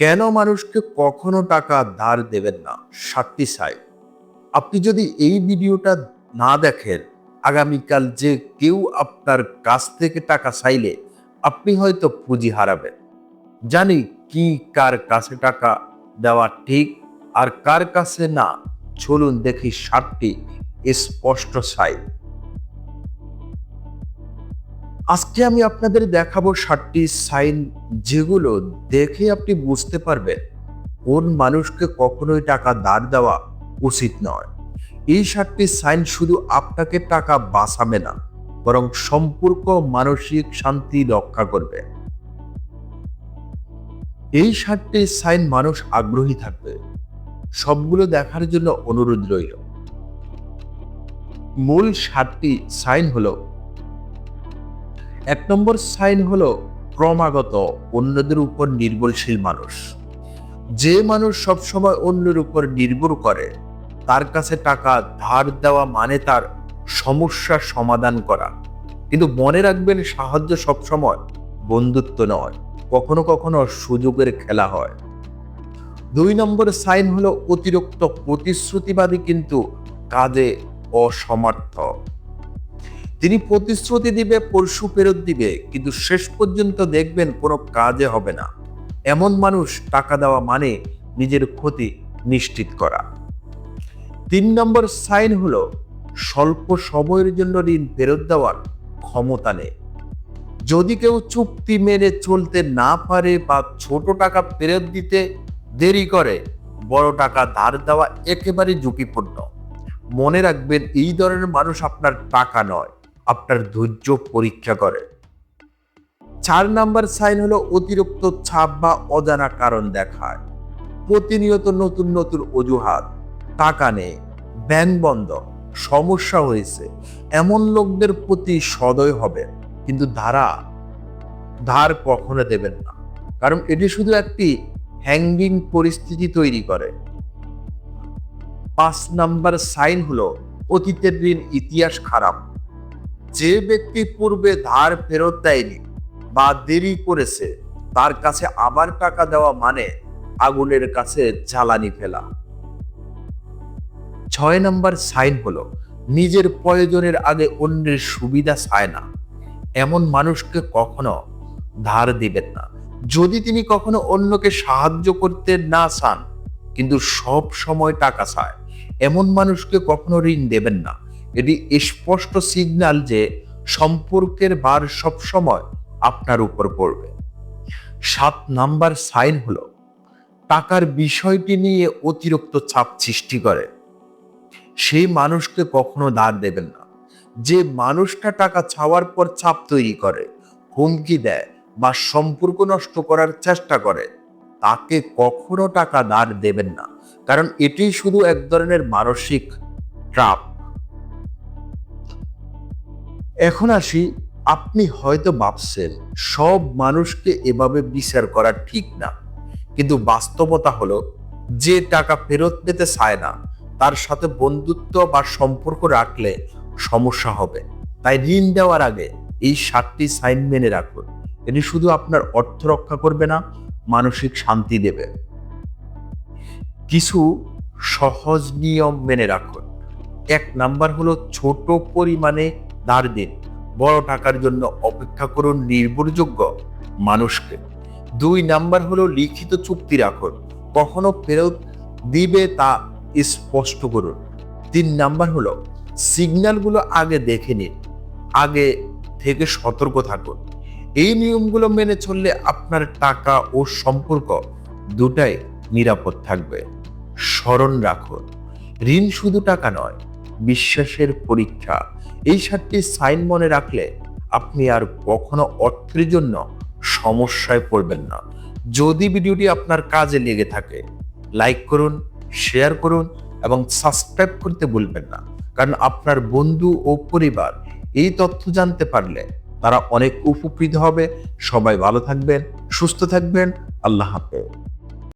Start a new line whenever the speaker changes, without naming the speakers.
কেন মানুষকে কখনো টাকা ধার দেবেন না? সাতটি সাইড আপনি যদি এই ভিডিওটা না দেখেন, আগামীকাল যে কেউ আপনার কাছ থেকে টাকা চাইলে আপনি হয়তো পুঁজি হারাবেন। জানি কি কার কাছে টাকা দেওয়া ঠিক আর কার কাছে না। চলুন দেখি সাতটি স্পষ্ট সাইড আজকে আমি আপনাদের দেখাবো সাতটি সাইন যেগুলো দেখে আপনি বুঝতে পারবেন কোন মানুষকে কখনোই টাকা ধার দেওয়া উচিত নয়। এই সাতটি সাইন শুধু আপনাকে টাকা বাঁচাবে না, বরং সম্পর্ক, মানসিক শান্তি রক্ষা করবে। এই সাতটি সাইন মানুষ আগ্রহী থাকবে। সবগুলো দেখার জন্য অনুরোধ রইল। মূল সাতটি সাইন হলো এক নম্বর সাইন হলো ক্রমাগত অন্যদের উপর নির্ভরশীল মানুষ। যে মানুষ সবসময় অন্যের উপর নির্ভর করে, তার কাছে টাকা ধার দেওয়া মানে তার সমস্যার সমাধান করা। কিন্তু মনে রাখবেন, সাহায্য সবসময় বন্ধুত্ব নয়, কখনো কখনো সুযোগের খেলা হয়। দুই নম্বর সাইন হলো অতিরিক্ত প্রতিশ্রুতিবাদী কিন্তু কাজে অসমর্থ। তিনি প্রতিশ্রুতি দিবে, পরশু ফেরত দিবে, কিন্তু শেষ পর্যন্ত দেখবেন কোনো কাজে হবে না। এমন মানুষ টাকা দেওয়া মানে নিজের ক্ষতি নিশ্চিত করা। তিন নম্বর সাইন হলো, স্বল্প সময়ের জন্য ঋণ ফেরত দেওয়ার ক্ষমতা নেই। যদি কেউ চুক্তি মেনে চলতে না পারে বা ছোট টাকা ফেরত দিতে দেরি করে, বড় টাকা ধার দেওয়া একেবারে ঝুঁকিপূর্ণ। মনে রাখবেন, এই ধরনের মানুষ আপনার টাকা নয়। আপনার ধৈর্য পরীক্ষা করে। চার নাম্বার সাইন হলো অতিরিক্ত ছাপ বা অজানা কারণ দেখায়। প্রতিনিয়ত নতুন নতুন অজুহাত, টাকা নেই, ব্যাংক বন্ধ, সমস্যা হয়েছে, এমন লোকদের প্রতি সদয় হবে কিন্তু ধারা ধার কখনো দেবেন না। কারণ এটি শুধু একটি হ্যাঙ্গিং পরিস্থিতি তৈরি করে। পাঁচ নাম্বার সাইন হলো অতীতের ঋণ, ইতিহাস খারাপ। যে ব্যক্তি পূর্বে ধার ফেরত দেয়নি বা দেরি করেছে, তার কাছে আবার টাকা দেওয়া মানে আগুনের কাছে জ্বালানি ফেলা। ছয় নম্বর সাইন হলো, নিজের প্রয়োজনের আগে অন্যের সুবিধা চায় না। এমন মানুষকে কখনো ধার দিবেন না। যদি তিনি কখনো অন্যকে সাহায্য করতে না চান, কিন্তু সব সময় টাকা চায়, এমন মানুষকে কখনো ঋণ দেবেন না। এটি স্পষ্ট সিগন্যাল যে সম্পর্কের ভার সব সময় আপনার উপর পড়বে। সাত নাম্বার সাইন হলো, টাকার বিষয়টি নিয়ে অতিরিক্ত চাপ সৃষ্টি করে। সেই মানুষকে কখনো ধার দেবেন না। যে মানুষটা টাকা ছাওয়ার পর চাপ তৈরি করে, হুমকি দেয় বা সম্পর্ক নষ্ট করার চেষ্টা করে, তাকে কখনো টাকা ধার দেবেন না। কারণ এটি শুধু এক ধরনের মানসিক ট্রাপ এখন আসি, আপনি হয়তো ভাবছেন, সব মানুষকে এভাবে বিচার করা ঠিক না। কিন্তু বাস্তবতা হলো, যে টাকা ফেরত পেতে চায় না, তার সাথে বন্ধুত্ব বা সম্পর্ক রাখলে সমস্যা হবে। তাই ঋণ দেওয়ার আগে এই সাতটি সাইন মেনে রাখুন। এটি শুধু আপনার অর্থ রক্ষা করবে না, মানসিক শান্তি দেবে। কিছু সহজ নিয়ম মেনে রাখুন। এক নাম্বার হলো ছোট পরিমাণে ধার দিন। বড় টাকার জন্য অপেক্ষা করুন নির্ভরযোগ্য মানুষকে। দুই নাম্বার হলো লিখিত চুক্তি রাখুন। কখনো ফেরত দিবে তা স্পষ্ট করুন। তিন নাম্বার হলো সিগন্যালগুলো আগে দেখে নিন। আগে থেকে সতর্ক থাকুন। এই নিয়মগুলো মেনে চললে আপনার টাকা ও সম্পর্ক দুটাই নিরাপদ থাকবে। স্মরণ রাখুন। ঋণ শুধু টাকা নয়, বিশ্বাসের পরীক্ষা। এই সাতটি সাইন মনে রাখলে আপনি আর কখনো অর্থের জন্য সমস্যায় পড়বেন না। যদি ভিডিওটি আপনার কাজে লেগে থাকে, লাইক করুন, শেয়ার করুন এবং সাবস্ক্রাইব করতে ভুলবেন না। কারণ আপনার বন্ধু ও পরিবার এই তথ্য জানতে পারলে তারা অনেক উপকৃত হবে। সবাই ভালো থাকবেন, সুস্থ থাকবেন। আল্লাহ হাফেজ।